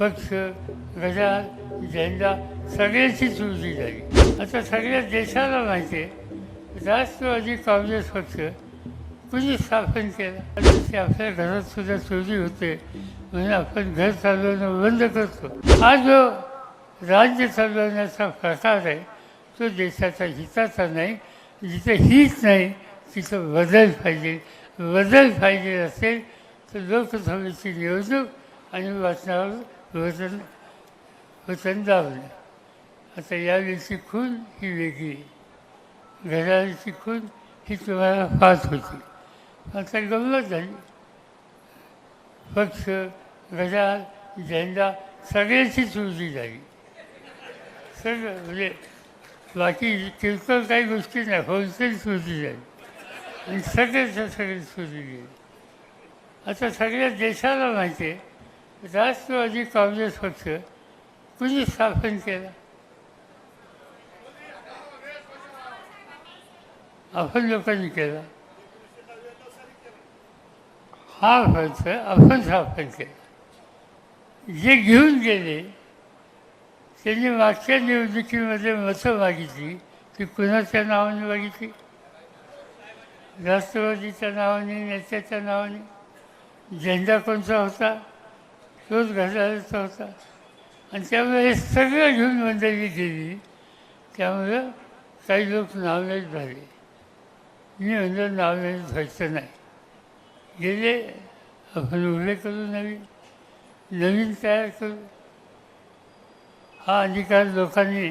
पक्ष गजाल झेंडा सगळ्याची चुरती झाली. आता सगळ्या देशाला माहिती आहे राष्ट्रवादी काँग्रेस पक्ष कुणी स्थापन केला? ते आपल्या घरात सुद्धा चोरी होते म्हणून आपण घर चालवणं बंद करतो. हा जो राज्य चालवण्याचा प्रकार आहे तो देशाच्या हिताचा नाही जिथे हित नाही तिथं बदल पाहिजे. बदल पाहिजे असेल तर लोकसभेची निवडणूक आणि वाचनावर वतन वचन दाबलं आता यावेळीची खून ही वेगळी. आहे खून ही तुम्हाला फास होती. आता गंमत झाली. पक्ष गजाल झेंडा सगळ्याची चुरती झाली. सगळं म्हणजे बाकी किरकोळ काही गोष्टी नाही होलसेल चुरती झाली. आणि सगळ्याच्या सगळी चुरती गेली आता सगळ्या देशाला माहिती आहे राष्ट्रवादी काँग्रेस पक्ष कुणी स्थापन केला? आपण लोकांनी केला. हा खर्च आपण स्थापन केला. जे घेऊन गेले त्यांनी मागच्या निवडणुकीमध्ये मतं मागितली. ती कुणाच्या नावाने मागितली? राष्ट्रवादीच्या नावाने नेत्याच्या नावाने? झेंडा कोणता होता? तोच घालायचा होता. आणि त्यामुळे सगळं घेऊन मंडळी गेली. त्यामुळं काही लोक नावलेच झाले. मी म्हणलं नावलेच व्हायचं नाही. गेले आपण उभे करू नवीन. नवीन तयार करू. हा अधिकार लोकांनी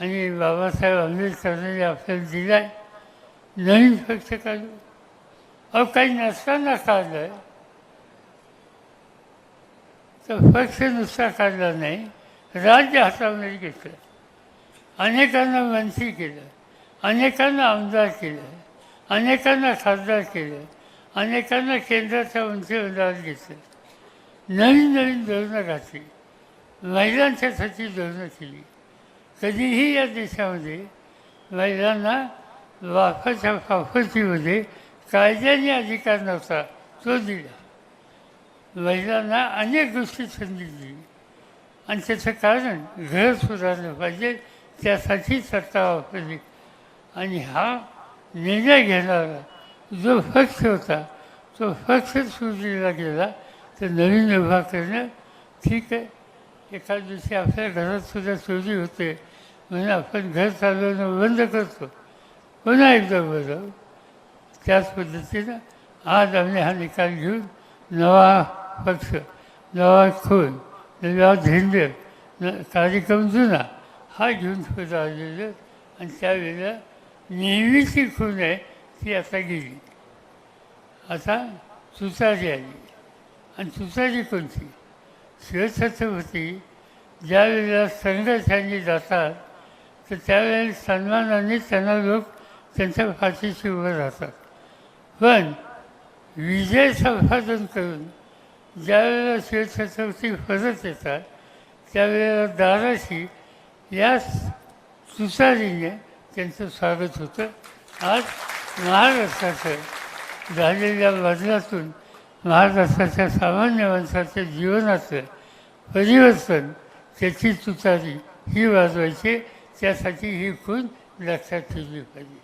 आणि बाबासाहेब आंबेडकरांनी आपल्याला दिला आहे नवीन पक्ष काढू. अहो काही नसताना काढलं. तर पक्ष नुसता काढला नाही राज्य हातामध्ये घेतलं. अनेकांना मंत्री केलं अनेकांना आमदार केलं अनेकांना खासदार केलं अनेकांना केंद्राच्या मंत्रिमंडळात घेतलं. नवीन नवीन धोरणं घातली महिलांच्यासाठी धोरणं केली. कधीही या देशामध्ये महिलांना वाफाच्या फाफतीमध्ये कायद्याने अधिकार नव्हता तो दिला. महिलांना अनेक गोष्टी संधी दिली. आणि त्याचं कारण घर सुधारलं पाहिजे त्यासाठी सत्ता वापरली. आणि हा निर्णय घेणारा जो पक्ष होता तो पक्ष सुधीला गेला तर नवीन उभा करणं ठीक आहे. एखाद दिवशी आपल्या घरात सुद्धा चोरी होते म्हणून आपण घर चालवणं बंद करतो. पुन्हा एकदा बरं त्याच पद्धतीनं आज आम्ही हा निकाल घेऊन नवा पक्ष. नवा खून. नवा झेंड. कार्यक्रम जुना. हा घेऊन पुढे आलेलं आणि त्यावेळेला नेहमीची खून आहे ती आता गेली. आता तुतारी आली. आणि तुतारी कोणती? शिवछत्रपती ज्या वेळेला संघर्षांनी जातात तर त्यावेळेला सन्मानाने त्यांना लोक त्यांच्या फाशीशी उभं राहतात. पण विजय संपादन करून ज्यावेळेला शिवछत्रपती परत येतात त्यावेळेला दाराशी या तुतारीने त्यांचं स्वागत होतं. आज महाराष्ट्राचं झालेल्या बदलातून महाराष्ट्राच्या सामान्य माणसाच्या जीवनाचं परिवर्तन त्याची तुतारी ही वाजवायची त्यासाठी ही खून लक्षात ठेवली पाहिजे.